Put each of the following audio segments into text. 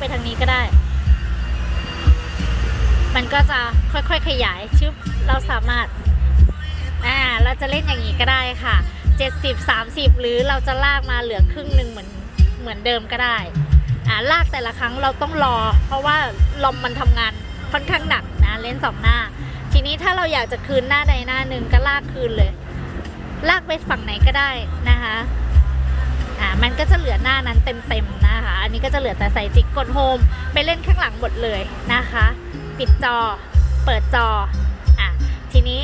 ไปทางนี้ก็ได้ มันก็จะค่อยๆขยายชึบเราสามารถอ่าเราจะเล่นอย่างนี้ก็ได้ค่ะ 70 30 หรือเราจะลากมาเหลือครึ่งหนึ่งเหมือนเหมือนเดิมก็ได้อ่าลากแต่ละครั้งเราต้องรอ เพราะว่าลมมันทำงานค่อนข้างหนักนะเล่นสองหน้า ทีนี้ถ้าเราอยากจะคืนหน้าใดหน้าหนึ่งก็ลากคืนเลย ลากไปฝั่งไหนก็ได้นะคะ อ่ามันก็จะเหลือหน้านั้นเต็มๆนะคะ อันนี้ก็จะเหลือแต่ใส่จิกกดโฮมไปเล่นข้างหลังหมดเลยนะคะ ปิดจอ เปิดจออะทีนี้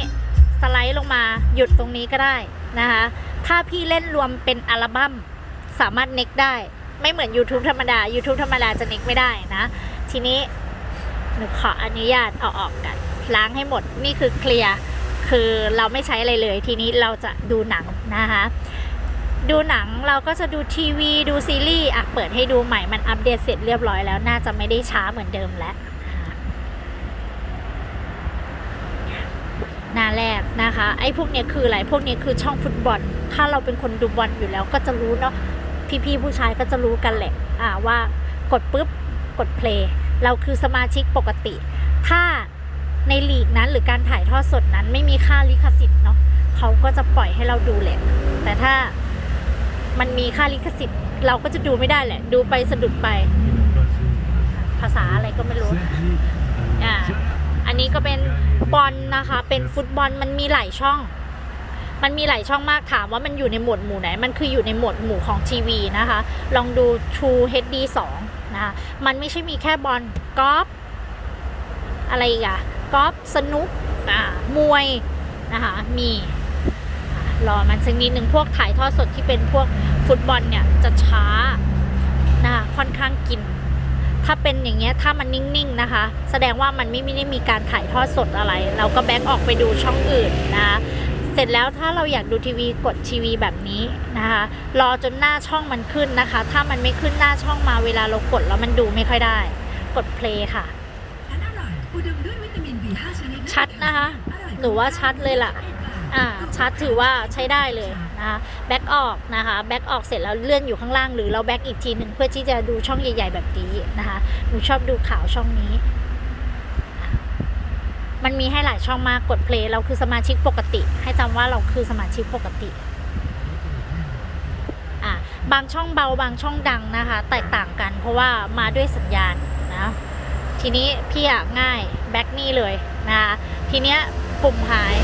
สไลด์ลงมาหยุดตรงนี้ก็ได้นะคะ ถ้าพี่เล่นรวมเป็นอัลบั้มสามารถเน็กได้ ไม่เหมือน YouTube ธรรมดา YouTube ธรรมดาจะเน็กไม่ได้นะ ทีนี้หนูขออนุญาตเอาออกกัน ล้างให้หมดนี่คือเคลียร์คือเราไม่ใช้อะไรเลย ทีนี้เราจะดูหนังนะคะ ดูหนังเราก็จะดูทีวีดูซีรีส์อะเปิดให้ดูใหม่มันอัปเดตเสร็จเรียบร้อยแล้วน่าจะไม่ได้ช้าเหมือนเดิมแล้วนะคะหน้าแรกนะคะ ไอ้พวกเนี้ยคืออะไรพวกเนี้ยคือช่องฟุตบอล ถ้าเราเป็นคนดูบอลอยู่แล้วก็จะรู้เนาะพี่ๆผู้ชายก็จะรู้กันแหละอ่าว่ากดปุ๊บกดเพลย์เราคือสมาชิกปกติ ถ้าในลีกนั้นหรือการถ่ายทอดสดนั้นไม่มีค่าลิขสิทธิ์เนาะเขาก็จะปล่อยให้เราดูแหละแต่ถ้า มันมีค่าลิขสิทธิ์ เราก็จะดูไม่ได้แหละ ดูไปสะดุดไป ภาษาอะไรก็ไม่รู้อ่าอันนี้ก็เป็นบอลนะคะ เป็นฟุตบอลมันมีหลายช่อง มันมีหลายช่องมากถามว่ามันอยู่ในหมวดหมู่ไหน มันคืออยู่ในหมวดหมู่ของทีวีนะคะ ลองดู True HD 2นะคะมันไม่ใช่มีแค่บอลกอล์ฟอะไรอีกอะกอล์ฟสนุกอ่ามวยนะคะมี รอมันสักนิดหนึ่งพวกถ่ายทอดสดที่เป็นพวกฟุตบอลเนี่ยจะช้านะคะค่อนข้างกิน ถ้าเป็นอย่างเงี้ยถ้ามันนิ่งๆนะคะ แสดงว่ามันไม่ได้มีการถ่ายทอดสดอะไร เราก็แบ็กออกไปดูช่องอื่นนะคะเสร็จแล้วถ้าเราอยากดูทีวีกดทีวีแบบนี้นะคะรอจนหน้าช่องมันขึ้นนะคะ ถ้ามันไม่ขึ้นหน้าช่องมาเวลาเรากดแล้วมันดูไม่ค่อยได้ กดเพลย์ค่ะอันอร่อยอุดมด้วยวิตามิน B5 ชนิดชัดนะคะหนูว่าชัดเลยล่ะ อ่าชัดถือว่าใช้ได้เลยนะคะแบ็กออกนะคะแบ็กออกเสร็จแล้วเลื่อนอยู่ข้างล่างหรือเราแบ็กอีกทีหนึ่งเพื่อที่จะดูช่องใหญ่ ๆ แบบนี้นะคะหนูชอบดูข่าวช่องนี้ มันมีให้หลายช่องมากกดเพลย์เราคือสมาชิกปกติ ให้จำว่าเราคือสมาชิกปกติอะบางช่องเบาบางช่องดังนะคะ แตกต่างกัน เพราะว่ามาด้วยสัญญาณนะทีนี้พี่อะง่ายแบ็กนี่เลยนะคะทีเนี้ยปุ่มหาย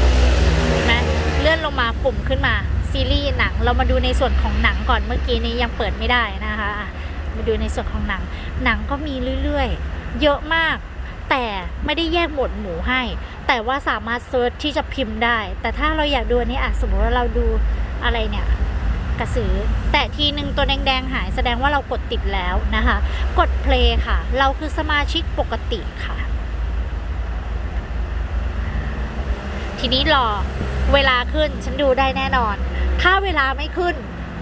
ไหมเลื่อนลงมาปุ่มขึ้นมาซีรีส์หนัง เรามาดูในส่วนของหนังก่อนเมื่อกี้นี้ยังเปิดไม่ได้นะคะมาดูในส่วนของหนัง หนังก็มีเรื่อยๆ เยอะมาก แต่ไม่ได้แยกหมวดหมู่ให้ แต่ว่าสามารถเซิร์ชที่จะพิมพ์ได้ แต่ถ้าเราอยากดูนนี้อะสมมติว่าเราดูอะไรเนี่ยกระสือ แต่ทีหนึ่งตัวแดงๆหายแสดงว่าเรากดติดแล้วนะคะ กดเพลย์ค่ะ เราคือสมาชิกปกติค่ะ ทีนี้รอ เวลาขึ้นฉันดูได้แน่นอน ถ้าเวลาไม่ขึ้น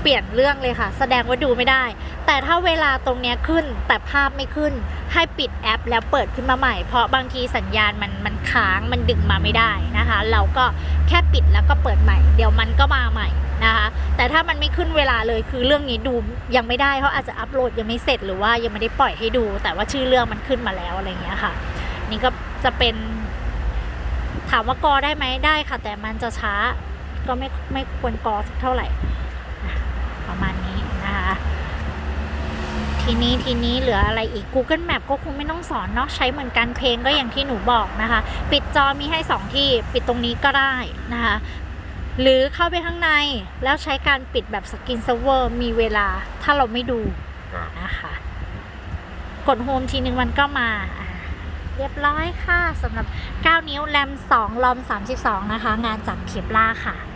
เปลี่ยนเรื่องเลยค่ะ แสดงว่าดูไม่ได้ แต่ถ้าเวลาตรงนี้ขึ้นแต่ภาพไม่ขึ้น ให้ปิดแอปแล้วเปิดขึ้นมาใหม่ เพราะบางทีสัญญาณมันมันค้างมันดึงมาไม่ได้นะคะ เราก็แค่ปิดแล้วก็เปิดใหม่ เดี๋ยวมันก็มาใหม่นะคะ แต่ถ้ามันไม่ขึ้นเวลาเลยคือเรื่องนี้ดูยังไม่ได้เพราะอาจจะอัปโหลดยังไม่เสร็จหรือว่ายังไม่ได้ปล่อยให้ดู แต่ว่าชื่อเรื่องมันขึ้นมาแล้วอะไรอย่างเงี้ยค่ะ นี่ก็จะเป็น ถามว่ากอได้ไหมได้ค่ะ แต่มันจะช้าก็ไม่ไม่ควรกอสักเท่าไหร่อะประมาณนี้นะคะ ทีนี้ทีนี้เหลืออะไรอีก Google Map ก็คงไม่ต้องสอนเนาะใช้เหมือนกันเพลงก็อย่างที่หนูบอกนะคะ ปิดจอมีให้สองที่ปิดตรงนี้ก็ได้นะคะหรือเข้าไปข้างในแล้วใช้การปิดแบบสกินเซเวอร์มีเวลาถ้าเราไม่ดูครับนะคะ กดโฮมทีนึงมันก็มาอะ เรียบร้อยค่ะสำหรับ 9 นิ้วแรม2ลอม 32 นะคะ งานจากเคปล่าค่ะ